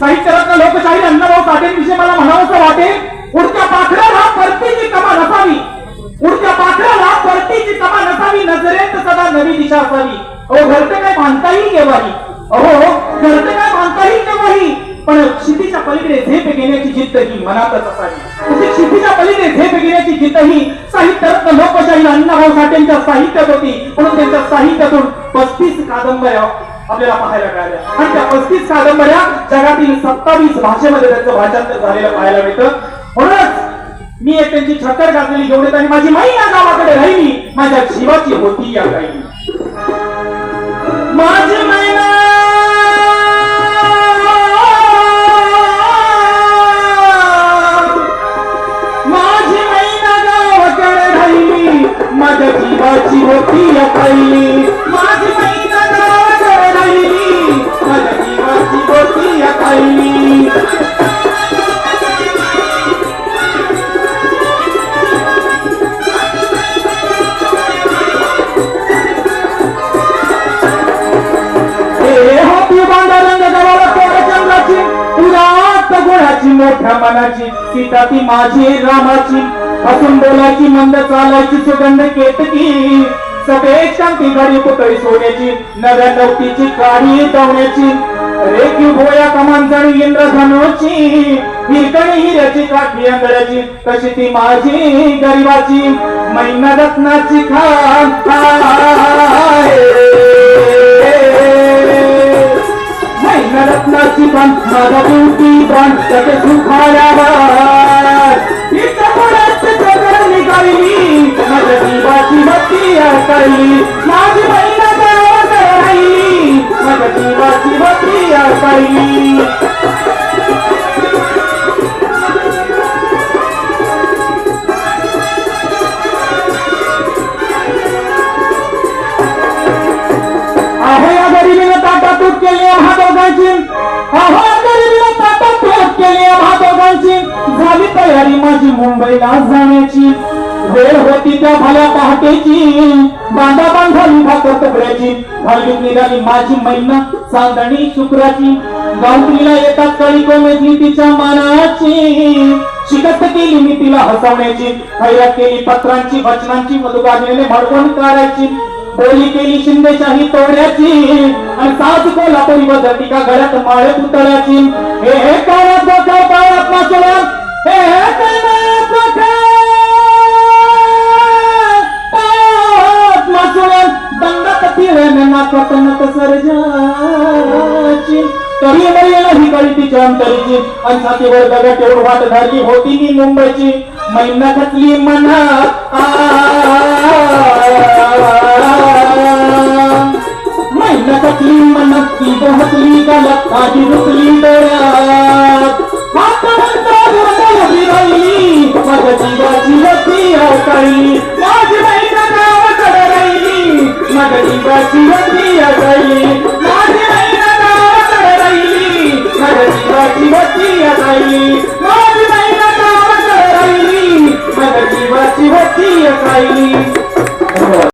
साहित्यरत्न लोकशाही अण्णाभाऊ साठेंविषयी मला म्हणावंसं वाटेल उडत्या पाखराला परतीची कमा नसावी. उडत्या पाखराला परतीची कमा नसावी नजरेत सदा नवी दिशा असावी. अहो घरचं काय बांधता येईल केव्हाही? अहो घरचं काय बांधता येईल केव्हाही? पण क्षितीच्या पलीकडे झेप घेण्याची जिद्द ही मनातच असावी. म्हणजे तशी क्षितीच्या पलीकडे झेप घेण्याची जिद्द ही साहित्यरत्न लोकशाही अण्णाभाऊ साठेंच्या साहित्यात होती म्हणून त्यांच्या साहित्यातून पस्तीस कादंबऱ्या आपल्याला पाहायला मिळाल्या. आणि त्या पस्तीस कादंबऱ्या जगातील सत्तावीस भाषेमध्ये त्यांचं भाषांतर झालेलं पाहायला मिळतं. म्हणूनच मी एक त्यांची छत्तर घातलेली घेऊन येत आणि माझी माई या गावाकडे राहिली. माझ्या जीवाची होती या काही मोठ्या मनाची सीता ती माझी रामाची हसून बोलायची मंद चालायची सुगंध केतकी. सगळे शांती घरी पुतळी सोन्याची नव्या नवतीची काळी दवण्याची. रेखी भोया कमान इंद्रधनुची हिरकणी हिऱ्याची काठी अंगळ्याची तशी ती माझी गरिबाची मैना रत्नाची खान रत्नाची पण माझा ब्युटी पण त्याचे सुखाड्यावर झाली माझी मुंबईला जाण्याची वेळ होती त्या भल्या पहाटेची. बांधा बांधाली भाकर कपड्याची घालून निघाली माझी महिना चांदणी शुक्राची. गावठीला येतात कळी कोमेजली तिच्या मनाची. शिकस्त केली मी तिला हसवण्याची. खैरात केली पत्रांची वचनांची मधुगाजलेले भडवण काढायची. बोली केली शिंदेशाही तोड्याची. आणि सास कोल्हापुरी बदलती का घरात माळे उतरायची. हे काळात तरी मरेल ही कळी तिच्या अंतरीची आणि छातीवर दगड तेवढ वाट धरली होती मी मुंबईची मैना घातली मना मैना घातली मना ती बहतली गलत आधी रुकली डोळ्यात. जीवाची बाकी असाई माझ्या राहिला गावात राहिली माझ्या